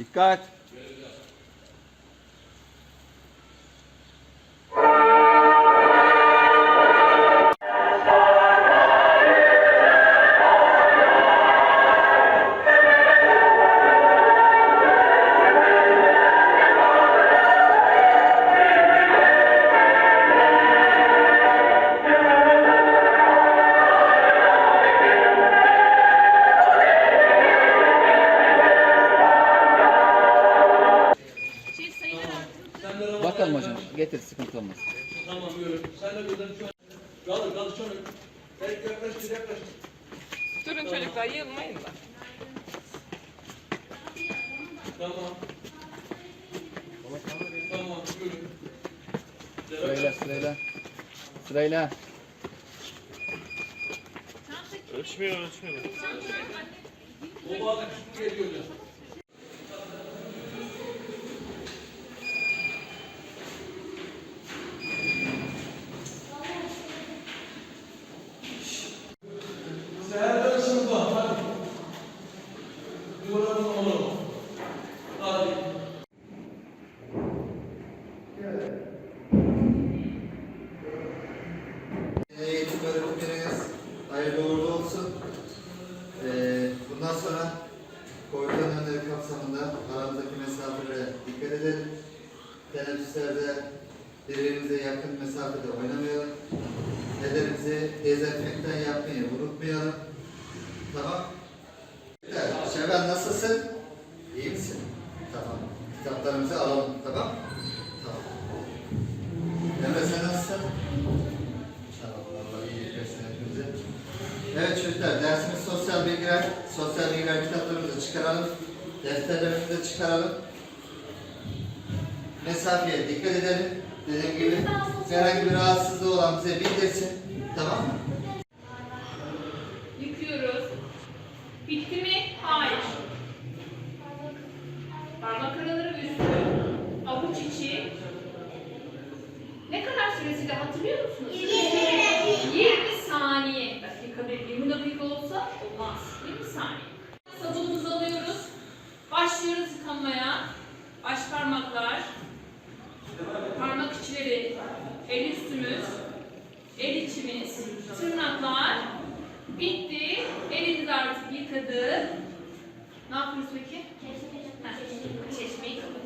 Dikkat. Şey Getir sıkıntı olmaz. Tamam yürü. Sen de şu an. Kaldır kaldır şunu. Evet yaklaş yaklaş. Durun çocuklar yılmayın da. Tamam. Tamam yürü. Sırayla sırayla. Sırayla. Ölçmüyor, ölçmüyor. O bağda küçük geliyor Seher sınıfa hadi. Bakalım. Hadi. Eğitim öğretmeniniz hayırlı uğurlu olsun. Ee, bundan sonra önlemleri kapsamında aramızdaki mesafelere dikkat edelim. Teneffüslerde birbirimize yakın mesafede oynamayalım. Ellerimizi dezenfektan yapmayı unutmayalım. Tamam. Evet, Şevval nasılsın? İyi misin? Tamam. Kitaplarımızı alalım. Tamam. Tamam. Emre sen nasılsın? Tamam, Allah iyilik versin hepimize. Evet çocuklar, dersimiz sosyal bilgiler. Sosyal bilgiler kitaplarımızı çıkaralım. Defterlerimizi de çıkaralım. Mesafeye dikkat edelim. Dediğim gibi herhangi bir rahatsızlığı olan bize bildirsin. Tamam mı? Yıkıyoruz. Bitti mi? Hayır. Parmak araları üstü. Avuç içi. Ne kadar süresiyle hatırlıyor musunuz? 20 saniye. Dakika değil, 20 dakika olsa olmaz. 20 saniye. Sabunumuzu alıyoruz. Başlıyoruz yıkamaya. Baş parmaklar. El üstümüz. El içimiz. Tırnaklar. Bitti. Elinizi artık yıkadı. Ne yapıyoruz peki? Çeşmeyi kapatıyoruz.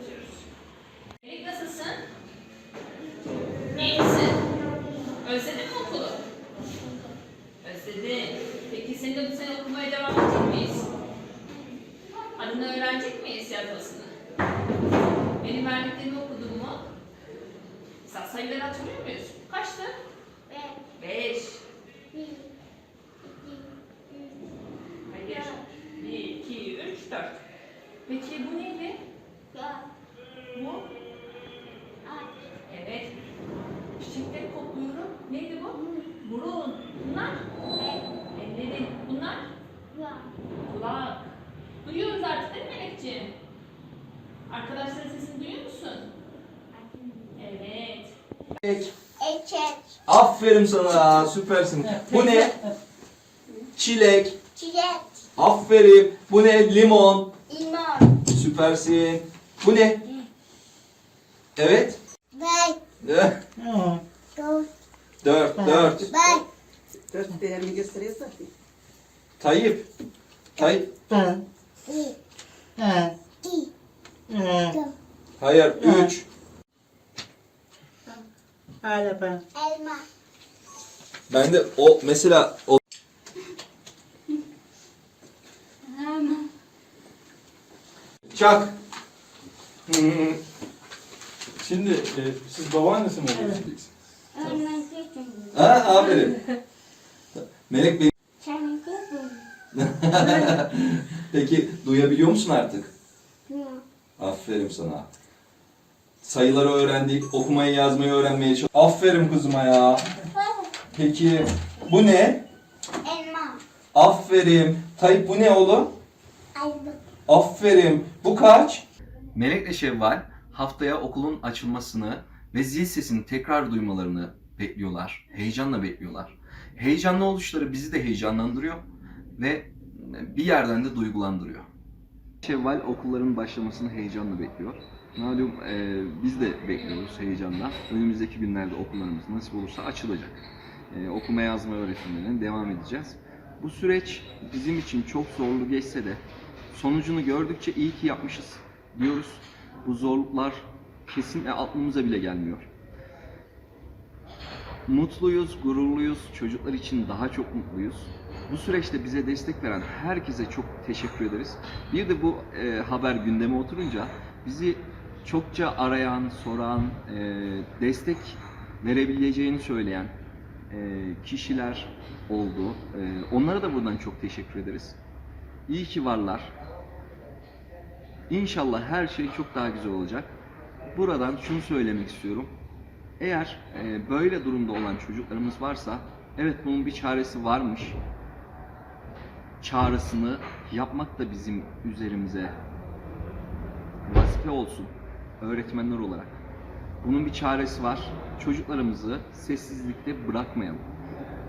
Sayıları hatırlıyor muyuz? Kaçtı? Beş. Hayır. Bir, iki, üç, dört. Peki bu neydi? Bu? Evet. Çiçekleri kokluyorum. Neydi bu? Burun. Bunlar? Ellerin. Bunlar? Kulak. Duyuyoruz artık değil mi Melekciğim? Arkadaşların sesini duyuyor musun? Evet. Aferin sana. Süpersin. Bu ne? Çilek. Aferin. Bu ne? Limon. Süpersin. Bu ne? Evet. Eh, Dört. Dört. Gösterimi gösteriyorsa. Tayyip. Tayyip. Ha. Ha. Ha. Hayır. Üç. Hala ben. Ben de o mesela o Çak. Hmm. Şimdi e, siz babaannesi mi oluyorsunuz? Ha aferin. Melek beni Peki duyabiliyor musun artık? Aferin sana. Sayıları öğrendik, okumayı yazmayı öğrenmeye çalış. Aferin kızıma ya. Peki bu ne? Aferin. Tayyip bu ne oğlum? Aferin. Bu kaç? Melek'le Şevval haftaya okulun açılmasını ve zil sesini tekrar duymalarını bekliyorlar. Heyecanla bekliyorlar. Heyecanlı oluşları bizi de heyecanlandırıyor ve bir yerden de duygulandırıyor. Şevval okulların başlamasını heyecanla bekliyor. Malum e, biz de bekliyoruz heyecanla. Önümüzdeki günlerde okullarımız nasip olursa açılacak. E, okuma yazma öğretimlerine devam edeceğiz. Bu süreç bizim için çok zorlu geçse de sonucunu gördükçe iyi ki yapmışız diyoruz. Bu zorluklar kesinlikle aklımıza bile gelmiyor. Mutluyuz, gururluyuz. Çocuklar için daha çok mutluyuz. Bu süreçte bize destek veren herkese çok teşekkür ederiz. Bir de bu e, haber gündeme oturunca bizi çokça arayan, soran, e, destek verebileceğini söyleyen e, kişiler oldu. E, onlara da buradan çok teşekkür ederiz. İyi ki varlar. İnşallah her şey çok daha güzel olacak. Buradan şunu söylemek istiyorum. Eğer e, böyle durumda olan çocuklarımız varsa, evet bunun bir çaresi varmış. Çağrısını yapmak da bizim üzerimize vazife olsun öğretmenler olarak. Bunun bir çaresi var. Çocuklarımızı sessizlikte bırakmayalım.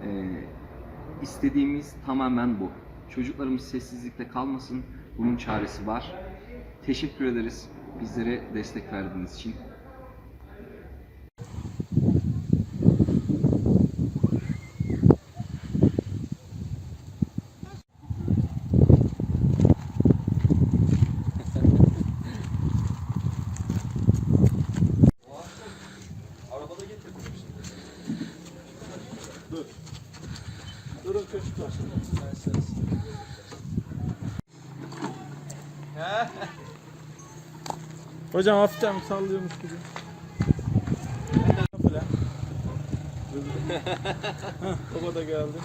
E, istediğimiz tamamen bu. Çocuklarımız sessizlikte kalmasın. Bunun çaresi var. Teşekkür ederiz bizlere destek verdiğiniz için. Durun çocuklar. Hocam hafiften sallıyormuş gibi. Baba da geldi.